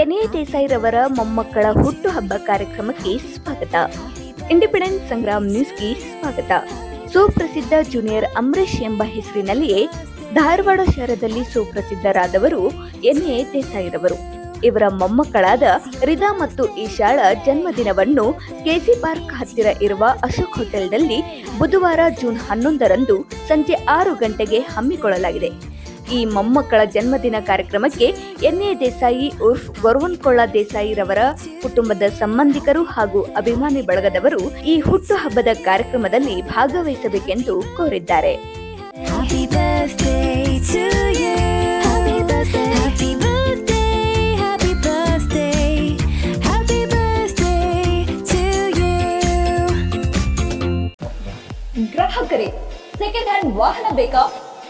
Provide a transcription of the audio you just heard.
N A ದೇಸಾಯಿರವರ ಮೊಮ್ಮಕ್ಕಳ ಹುಟ್ಟುಹಬ್ಬ ಕಾರ್ಯಕ್ರಮಕ್ಕೆ ಸ್ವಾಗತ. ಇಂಡಿಪೆಂಡೆನ್ಸ್ ಸಂಗ್ರಾಮ್ ನ್ಯೂಸ್ಗೆ ಸ್ವಾಗತ. ಸುಪ್ರಸಿದ್ಧ ಜೂನಿಯರ್ ಅಂಬರೀಶ್ ಎಂಬ ಹೆಸರಿನಲ್ಲಿಯೇ ಧಾರವಾಡ ಶಹರದಲ್ಲಿ ಸುಪ್ರಸಿದ್ಧರಾದವರು ಎನ್ ಎ ದೇಸಾಯಿರವರು. ಇವರ ಮೊಮ್ಮಕ್ಕಳಾದ ರಿದಾ ಮತ್ತು ಈಶಾಳ ಜನ್ಮದಿನವನ್ನು ಕೆಸಿ ಪಾರ್ಕ್ ಹತ್ತಿರ ಇರುವ ಅಶೋಕ್ ಹೋಟೆಲ್ನಲ್ಲಿ ಬುಧವಾರ ಜೂನ್ ಹನ್ನೊಂದರಂದು ಸಂಜೆ ಆರು ಗಂಟೆಗೆ ಹಮ್ಮಿಕೊಳ್ಳಲಾಗಿದೆ. ಈ ಮೊಮ್ಮಕ್ಕಳ ಜನ್ಮದಿನ ಕಾರ್ಯಕ್ರಮಕ್ಕೆ ಎನ್ ಎ ದೇಸಾಯಿ ಉರ್ಫ್ ಗೊರವನ್ಕೊಳ್ಳ ದೇಸಾಯಿರವರ ಕುಟುಂಬದ ಸಂಬಂಧಿಕರು ಹಾಗೂ ಅಭಿಮಾನಿ ಬಳಗದವರು ಈ ಹುಟ್ಟುಹಬ್ಬದ ಕಾರ್ಯಕ್ರಮದಲ್ಲಿ ಭಾಗವಹಿಸಬೇಕೆಂದು ಕೋರಿದ್ದಾರೆ. ಗ್ರಾಹಕರೇ ಸೆಕೆಂಡ್ ಹ್ಯಾಂಡ್ ವಾಹನ ಬೇಕಾ?